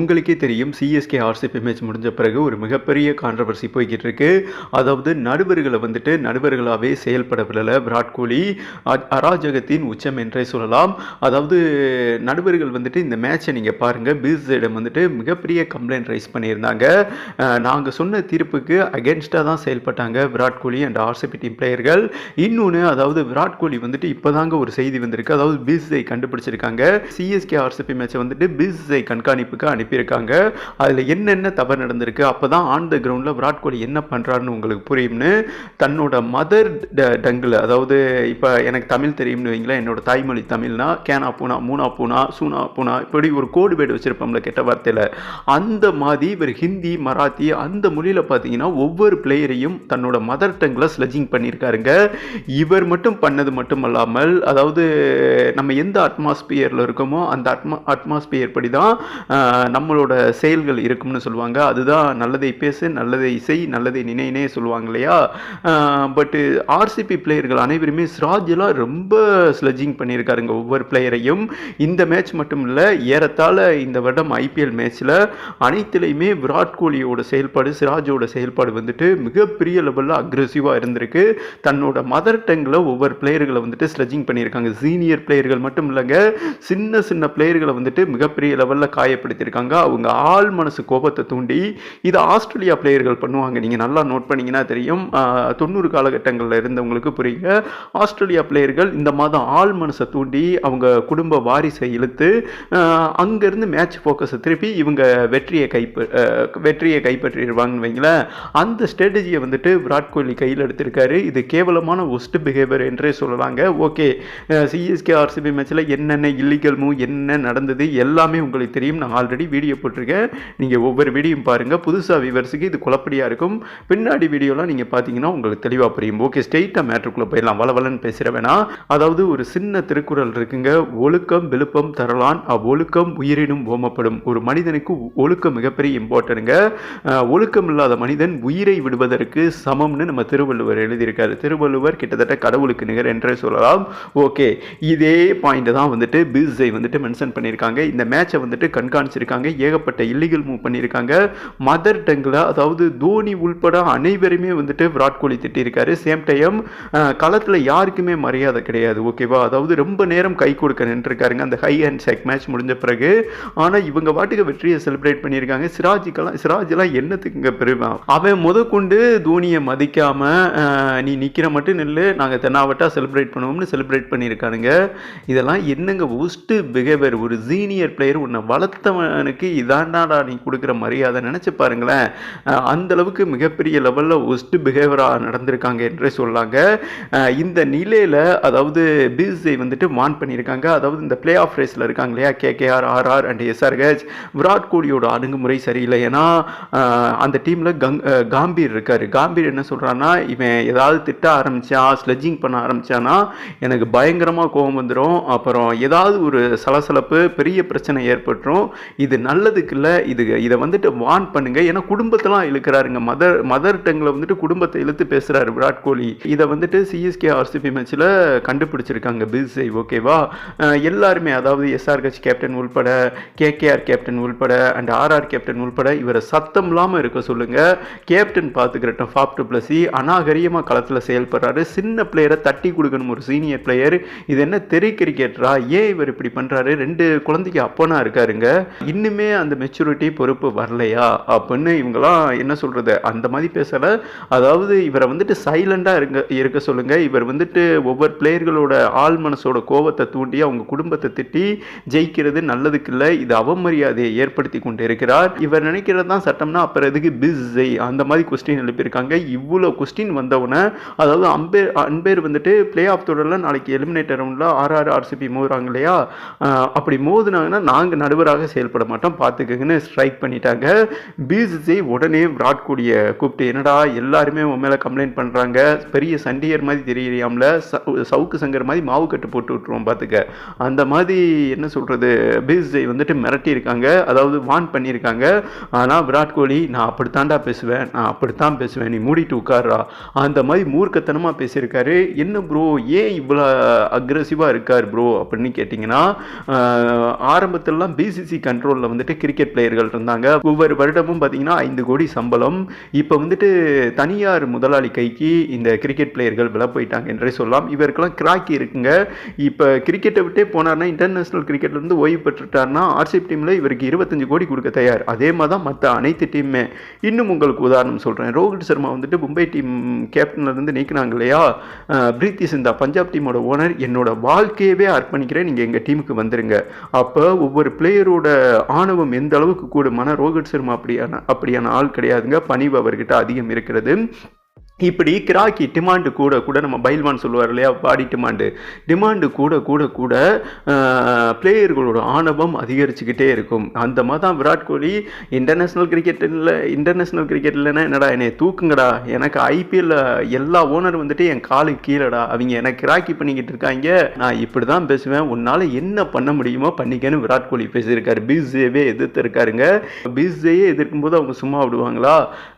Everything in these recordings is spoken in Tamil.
உங்களுக்கே தெரியும் சிஎஸ்கே ஆர்சிபி மேட்ச் முடிஞ்ச பிறகு ஒரு மிகப்பெரிய கான்ட்ரவர்சி போய்கிட்டு இருக்கு அதாவது நடுவர்களை வந்துட்டு நடுவர்களாகவே செயல்படவில்லை விராட் கோலி. அராஜகத்தின் உச்சம் என்றே சொல்லலாம். அதாவது நடுவர்கள் வந்துட்டு இந்த மேட்சை நீங்கள் பாருங்கள் பிசிடம் வந்துட்டு மிகப்பெரிய கம்ப்ளைண்ட் ரைஸ் பண்ணியிருந்தாங்க. நாங்கள் சொன்ன தீர்ப்புக்கு அகேன்ஸ்டாக தான் செயல்பட்டாங்க Virat Kohli and RCB team பிளேயர்கள் இன்னொன்று அதாவது விராட் கோலி வந்துட்டு இப்போ தாங்க ஒரு செய்தி வந்திருக்கு. அதாவது பிசிஐ கண்டுபிடிச்சிருக்காங்க. சிஎஸ்கே ஆர்சிபி மேட்சை வந்துட்டு பிசிஐ கண்காணிப்புக்கு அனுப்பியிருக்காங்க. அதில் என்னென்ன தவறு நடந்திருக்கு? அப்போ தான் ஆன் த கிரவுண்டில் விராட் கோலி என்ன பண்ணுறாருன்னு உங்களுக்கு புரியும்னு தன்னோட மதர் டங்கில் அதாவது இப்போ எனக்கு தமிழ் தெரியும்னு வைங்களேன் என்னோட தாய்மொழி தமிழ்னா கேனா பூனா மூனா பூனா சூனா பூனா இப்படி ஒரு கோடு பேடு வச்சுருப்போம்ல கெட்ட வார்த்தையில். அந்த மாதிரி இவர் ஹிந்தி மராத்தி அந்த மொழியில் பார்த்தீங்கன்னா ஒவ்வொரு பிளேயரையும் தன்னோட மதர் டங்கில் ஸ்லெஜிங் பண்ணியிருக்காருங்க. இவர் மட்டும் பண்ணது மட்டும் அல்லாமல் அதாவது நம்ம எந்த அட்மாஸ்பியரில் இருக்கோமோ அந்த அட்மா அட்மாஸ்பியர் படி தான் நம்மளோட செயல்கள் இருக்கும்னு சொல்லுவாங்க. அதுதான் நல்லதை பேசு நல்லதை செய் நல்லதை நினைனே சொல்லுவாங்க இல்லையா? பட்டு ஆர்சிபி பிளேயர்கள் அனைவருமே சிராஜெலாம் ரொம்ப ஸ்லெஜிங் பண்ணியிருக்காருங்க ஒவ்வொரு பிளேயரையும் இந்த மேட்ச் மட்டும் இல்லை ஏறத்தாழ இந்த வருடம் ஐபிஎல் மேட்ச்சில் அனைத்துலேயுமே விராட் கோலியோட செயல்பாடு சிராஜோட செயல்பாடு வந்துட்டு மிகப்பெரிய லெவலில் அக்ரெசிவாக இருந்திருக்கு. தன்னோட மதர் டங்கில் ஒவ்வொரு பிளேயர்களை வந்துட்டு ஸ்லெஜிங் பண்ணியிருக்காங்க. சீனியர் பிளேயர்கள் மட்டும் இல்லைங்க சின்ன சின்ன பிளேயர்களை வந்துட்டு மிகப்பெரிய லெவலில் காயப்படுத்தியிருக்காங்க. அவங்க ஆள் மனசு கோபத்தை தூண்டி இதை ஆஸ்திரேலியா பிளேயர்கள் பண்ணுவாங்க. நீங்கள் நல்லா நோட் பண்ணீங்கன்னா தெரியும். தொண்ணூறு காலகட்டங்களில் இருந்தவங்களுக்கு புரியுங்க. ஆஸ்திரேலியா பிளேயர்கள் இந்த மாதம் ஆள் மனசை தூண்டி அவங்க குடும்ப வாரிசை இழுத்து அங்கேருந்து மேட்ச் ஃபோக்கஸை திருப்பி இவங்க வெற்றியை கைப்ப வெற்றியை கைப்பற்றிடுவாங்கன்னு வைங்களேன். அந்த ஸ்ட்ராட்டஜியை வந்துட்டு விராட் கோலி கையில் எடுத்திருக்காரு. இது கேவலமான ஒஸ்ட் பிஹேவியர் என்றே சொல்லலாங்க. ஓகே சிஎஸ்கே ஆர்சிபி மேட்ச்சில் என்னென்ன இல்லீகல் மூவ் என்ன நடந்தது எல்லாமே உங்களுக்கு தெரியும். நான் ஆல்ரெடி வீடியோ போட்டிருக்கேன். நீங்கள் ஒவ்வொரு வீடியோவும் பாருங்கள் புதுசாக விவர்ஸுக்கு இது குழப்படியாக இருக்கும். பின்னாடி வீடியோலாம் நீங்கள் பார்த்தீங்கன்னா உங்களுக்கு தெளிவாக புரியும். ஓகே ஸ்ட்ரெயிட்டாக மேட்ருக்குள்ளே போயிடலாம். வளவலன்னு பேசுகிற வேணாம். அதாவது ஒரு சின்ன திருக்குறள் இருக்குங்க. ஒழுக்கம் விழுப்பம் தரலான் அவ்வொழுக்கம் உயிரினும் ஓமப்படும். ஒரு மனிதனுக்கு ஒழுக்கம் மிகப்பெரிய இம்பார்ட்டனுங்க ஒழுக்கம் இல்லாத மனிதன் உயிரை விடுவதற்கு சமம்னு நம்ம திருவள்ளுவர் எழுதியிருக்காரு. திருவள்ளுவர் கிட்டத்தட்ட கடவுளுக்கு நிகர் என்றே சொல்லலாம். ஓகே இதே பாயிண்ட் தான் வந்துட்டு பிஸ்ஐ வந்துட்டு மென்ஷன் பண்ணியிருக்காங்க. இந்த மேட்சை வந்துட்டு கண்காணிச்சிருக்காங்க. ஏகப்பட்ட இல்லீகல் மூவ் பண்ணியிருக்காங்க. மதர் டங்கில் அதாவது தோனி உள்பட அனைவருமே வந்துட்டு விராட் கோலி திட்டியிருக்காரு. சேம் டைம் களத்தில் யாருக்குமே மரியாதை கிடையாது ஓகேவா? அதாவது ரொம்ப நேரம் கை கொடுக்க நின்றுருக்காருங்க அந்த ஹை அண்ட் செக் மேட்ச் முடிஞ்ச பிறகு. ஆனால் இவங்க பாட்டுக்கு வெற்றியை செலிப்ரேட் பண்ணியிருக்காங்க. சிராஜுக்கெல்லாம் சிராஜெல்லாம் என்னத்துக்குங்க பெருமை? அவன் முத கொண்டு தோனியை மதிக்காமல் நீ நிற்கிற மட்டும் நில்லு நாங்கள் தென்னாவட்டா செலிப்ரேட் பண்ணுவோம்னு செலிப்ரேட் பண்ணியிருக்கானுங்க. இதெல்லாம் என்னங்க ஒஸ்ட்டு பிஹேவியர் ஒரு சீனியர் பிளேயர் உன்னை வளர்த்தவனுக்கு இதாண்டாடா நீ கொடுக்குற மரியாதை நினச்சி பாருங்களேன். அந்தளவுக்கு அந்த அளவுக்கு மிகப்பெரிய லெவலில் ஒஸ்ட்டு பிஹேவியராக நடந்திருக்காங்க என்றே சொல்லாங்க. இந்த நிலையில் அதாவது பிசிஐ வந்துட்டு வான் பண்ணியிருக்காங்க. அதாவது இந்த பிளே ஆஃப் ரேஸில் இருக்காங்க இல்லையா? KKR RR and SRH Virat கோலியோட அணுகுமுறை சரியில்லை. ஏன்னா அந்த டீமில் கங் காம்பீர் இருக்கார். காம்பீர் என்ன சொல்கிறான்னா இவன் ஏதாவது திட்ட ஆரம்பித்தான் ஸ்லெஜ்ஜிங் பண்ண ஆரம்பித்தான்னா எனக்கு பயங்கரமாக கோபம் வந்துடும் அப்புறம் ஏதாவது ஒரு சலசலப்பு பெரிய பிரச்சனை ஏற்பட்டுரும். இது நல்லதுக்கு இல்லை இது இதை வந்துட்டு வான் பண்ணுங்க. ஏன்னா குடும்பத்தெல்லாம் இழுக்கிறாருங்க. மதர் மதர் டங்கில் வந்துட்டு குடும்பத்தை இழுத்து பேசுகிறாரு விராட் கோலி. இதை வந்துட்டு சிஎஸ்கே ஆர்சிபி மேட்ச்சில் கண்டுபிடிச்சிருக்காங்க. பிசிஐ ஓகேவா எல்லாருமே அதாவது எஸ்ஆர்ஹெச் கேப்டன் உள்பட கேகேஆர் கேப்டன் உள்பட அண்ட் ஆர்ஆர் கேப்டன் உள்பட இவரை சத்தம் இல்லாமல் இருக்க சொல்லுங்க. கேப்டன் பார்த்துக்கிறட்டும் ஃபாப் டு பிளஸி e. அநாகரியமாக களத்தில் செயல்படுறாரு. சின்ன பிளேயரை தட்டி கொடுக்கணும் ஒரு சீனியர் பிளேயர் இது என்ன தெரி கிரிக்கெட்டரா ஏன் இவர் இப்படி பண்ணுறாரு ரெண்டு குழந்தைக்கு அப்பனா இருக்காருங்க. இன்னும் அந்த மெச்சூரிட்டி பொறுப்பு வரலையா? அப்படின்னு இவங்கெல்லாம் என்ன சொல்கிறது அந்த மாதிரி பேசலை. அதாவது இவரை வந்துட்டு சைலண்டாக இருங்க இருக்க சொல்லுங்கள் இவர் வந்துட்டு ஒவ்வொரு பிளேயர்களோட ஆள் மனசோட கோபத்தை தூண்டி அவங்க குடும்பத்தை திட்டி ஜெயிக்கிறது நல்லதுக்கு இல்லை இது அவமரியாதையை ஏற்படுத்தி கொண்டு இருக்கிறார் இவர் நினைக்கிறது தான் சட்டம்னா அப்புறம் எதுக்கு பிஸை அந்த மாதிரி கொஸ்டின் எழுப்பியிருக்காங்க. இவ்வளோ கொஸ்டின் வந்தவுடனே அதாவது அம்பேர் அன்பேர் வந்துட்டு பிளே ஆஃப் தொடரில் நாளைக்கு எலிமினேட்டர் ரவுண்டில் ஆர்ஆர் ஆர்சிபி மோதுறாங்க இல்லையா? அப்படி மோதுனாங்கன்னா நாங்கள் நடுவராக செயல்பட மாட்டோம். பார்த்துக்கங்கன்னு ஸ்ட்ரைக் பண்ணிட்டாங்க. பிசிசி உடனே விராட்கோலியை கூப்பிட்டு என்னடா எல்லாருமே உன் மேலே கம்ப்ளைண்ட் பண்ணுறாங்க பெரிய சண்டியர் மாதிரி தெரியலையாம்ல. சவு- சவுக்கு சங்கர் மாதிரி மாவு கட்டு போட்டு விட்ருவோம் பார்த்துக்க அந்த மாதிரி என்ன சொல்கிறது பிசிசி வந்துட்டு மிரட்டியிருக்காங்க அதாவது வான் பண்ணியிருக்காங்க ஆனால் விராட் கோலி நான் அப்படித்தான்டா பேசுவேன். நான் அப்படித்தான் பேசுவேன். நீ மூடிட்டு உட்கார்றா. அந்த மாதிரி மூர்க்கத்தனமாக பேசியிருக்காரு. என்ன ப்ரோ ஏன் இவ்வளோ அக்ரெசிவாக இருக்கார் ப்ரோ அப்படின்னு கேட்டிங்கன்னா ஆரம்பத்திலலாம் பிசிசி கண்ட்ரோல் லெவலில் வந்துட்டு கிரிக்கெட் பிளேயர்கள் இருந்தாங்க. ஒவ்வொரு வருடமும் பார்த்தீங்கன்னா ஐந்து கோடி சம்பளம். இப்போ வந்துட்டு தனியார் முதலாளி கைக்கு இந்த கிரிக்கெட் பிளேயர்கள் வில போயிட்டாங்க என்றே சொல்லலாம். இவருக்கெல்லாம் கிராக்கி இருக்குங்க. இப்போ கிரிக்கெட்டை விட்டே போனார்னா இன்டர்நேஷனல் கிரிக்கெட்லேருந்து ஓய்வு பெற்றுட்டார்னா ஆர்சிபி டீமில் இவருக்கு இருபத்தஞ்சு கோடி கொடுக்க தயார். அதே மாதிரி தான் மற்ற அனைத்து டீமுமே இன்னும் உங்களுக்கு உதாரணம் சொல்கிறேன் ரோஹித் சர்மா வந்துட்டு மும்பை டீம் கேப்டன்லேருந்து நீக்கினாங்க இல்லையா? பிரீத்தி சிந்தா பஞ்சாப் டீமோட ஓனர் என்னோட வாழ்க்கையவே அர்ப்பணிக்கிறேன். நீங்கள் எங்கள் டீமுக்கு வந்துருங்க. அப்போ ஒவ்வொரு பிளேயரோட ஆணவம் எந்த அளவுக்கு கூடுமான ரோஹித் சர்மா அப்படியான அப்படியான ஆள் கிடையாதுங்க. பணிவு அவர்கிட்ட அதிகம் இருக்கிறது. இப்படி கிராக்கி டிமாண்டு கூட கூட நம்ம பைல்வான் சொல்லுவார் இல்லையா? பாடி டிமாண்டு டிமாண்டு கூட கூட கூட பிளேயர்களோட ஆணவம் அதிகரிச்சுக்கிட்டே இருக்கும். அந்த மாதிரி தான் விராட் கோலி இன்டர்நேஷ்னல் கிரிக்கெட்டில் இன்டர்நேஷ்னல் கிரிக்கெட் இல்லைன்னா என்னடா என்னை தூக்குங்கடா? எனக்கு ஐபிஎல்ல எல்லா ஓனர் வந்துட்டு என் காலு கீழடா. அவங்க எனக்கு கிராக்கி பண்ணிக்கிட்டு இருக்காங்க. நான் இப்படி தான் பேசுவேன். உன்னால் என்ன பண்ண முடியுமோ பண்ணிக்கன்னு விராட் கோலி பேசியிருக்காரு. பிஸ்ஏவே எதிர்த்து இருக்காருங்க பிஸ்ஏயே எதிர்க்கும் அவங்க சும்மா விடுவாங்களா?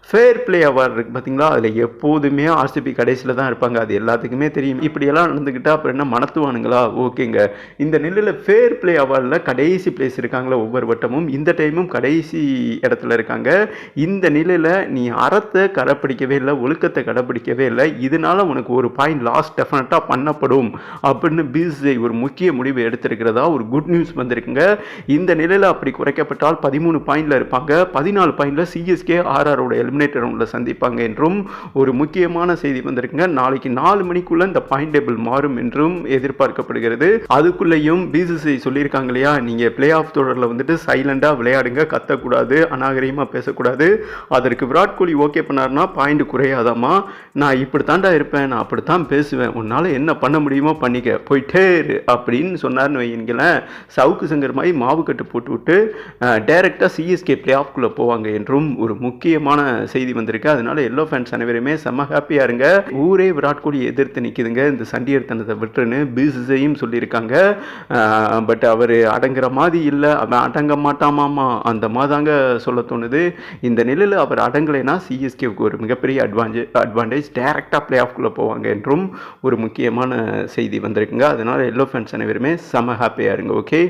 ஃபேர் பிளே அவார்டு இருக்குது பார்த்தீங்களா அதில் எப்போதுமே ஆர்சிபி கடைசியில் தான் இருப்பாங்க. அது எல்லாத்துக்குமே தெரியும். இப்படியெல்லாம் நடந்துக்கிட்டால் அப்புறம் என்ன மனத்துவானுங்களா? ஓகேங்க. இந்த நிலையில் ஃபேர் பிளே அவார்டில் கடைசி பிளேஸ் இருக்காங்களா ஒவ்வொரு வட்டமும். இந்த டைமும் கடைசி இடத்துல இருக்காங்க. இந்த நிலையில் நீ அறத்தை கடைப்பிடிக்கவே இல்லை ஒழுக்கத்தை கடைப்பிடிக்கவே இல்லை. இதனால் உனக்கு ஒரு பாயிண்ட் லாஸ் டெஃபினட்டாக பண்ணப்படும் அப்படின்னு பிசிஐ ஒரு முக்கிய முடிவு எடுத்திருக்கிறதா ஒரு குட் நியூஸ் வந்திருக்குங்க. இந்த நிலையில் அப்படி குறைக்கப்பட்டால் பதிமூணு பாயிண்டில் இருப்பாங்க. பதினாலு பாயிண்டில் சிஎஸ்கே ஆர்ஆரோட எலிமினேட்டர் ரவுண்டில் சந்திப்பாங்க என்றும் ஒரு முக்கியமான செய்தி வந்திருக்குங்க. நாளைக்கு நாலு மணிக்குள்ள இந்த பாயிண்ட் டேபிள் மாறும் என்றும் எதிர்பார்க்கப்படுகிறது. அதுக்குள்ளேயும் பிசிசிஐ சொல்லியிருக்காங்க இல்லையா? நீங்கள் பிளே ஆஃப் தொடரில் வந்துட்டு சைலண்டாக விளையாடுங்க கத்தக்கூடாது அநாகரிகமாக பேசக்கூடாது. அதற்கு விராட் கோலி ஓகே பண்ணார்னா பாயிண்ட் குறையாதாமா நான் இப்படி தாண்டா இருப்பேன் நான் அப்படித்தான் பேசுவேன். உன்னால் என்ன பண்ண முடியுமோ பண்ணிக்க. போயிட்டே இரு அப்படின்னு சொன்னார்னு வைங்களேன் சவுக்கு சங்கர் மாதிரி மாவு கட்டு போட்டு விட்டு டைரெக்டாக சிஎஸ்கே பிளே ஆஃப்குள்ளே போவாங்க என்றும் ஒரு முக்கியமான செய்தி வந்திருக்கு. அதனால எல்லோ ஃபேன்ஸ் அனைவருமே செம்ம ஹாப்பியாக இருங்க. ஊரே விராட் கோலி எதிர்த்து நிற்கிதுங்க இந்த சண்டியர்த்தனத்தை விட்டுருன்னு பிசிசையும் சொல்லியிருக்காங்க. பட் அவர் அடங்குற மாதிரி இல்லை. அவன் அடங்க மாட்டாமாமா. அந்த மாதிரிதாங்க சொல்ல தோணுது. இந்த நிலையில் அவர் அடங்கலைன்னா சிஎஸ்கேவுக்கு ஒரு மிகப்பெரிய அட்வான்டேஜ் அட்வான்டேஜ் டேரெக்டாக பிளே ஆஃப்குள்ளே போவாங்க என்றும் ஒரு முக்கியமான செய்தி வந்திருக்குங்க. அதனால் எல்லோ ஃபேன்ஸ் அனைவருமே செம்ம ஹாப்பியாக இருங்க ஓகே